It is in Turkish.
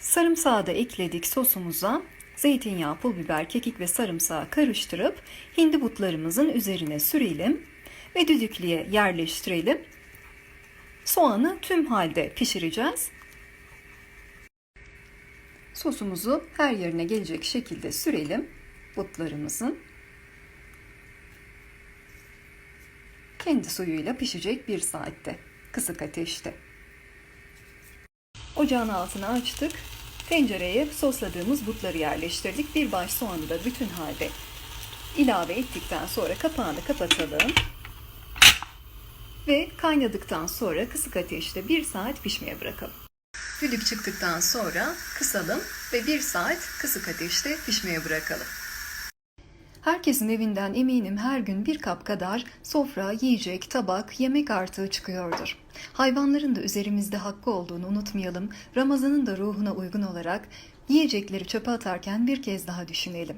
Sarımsağı da ekledik sosumuza. Zeytinyağı, pul biber, kekik ve sarımsağı karıştırıp hindi butlarımızın üzerine sürelim ve düdüklüye yerleştirelim. Soğanı tüm halde pişireceğiz. Sosumuzu her yerine gelecek şekilde sürelim butlarımızın. Kendi suyuyla pişecek bir saatte kısık ateşte. Ocağın altını açtık. Tencereye sosladığımız butları yerleştirdik. Bir baş soğanı da bütün halde ilave ettikten sonra kapağını kapatalım. Ve kaynadıktan sonra kısık ateşte bir saat pişmeye bırakalım. Düdük çıktıktan sonra kısalım ve bir saat kısık ateşte pişmeye bırakalım. Herkesin evinden eminim her gün bir kap kadar sofra, yiyecek, tabak, yemek artığı çıkıyordur. Hayvanların da üzerimizde hakkı olduğunu unutmayalım. Ramazanın da ruhuna uygun olarak yiyecekleri çöpe atarken bir kez daha düşünelim.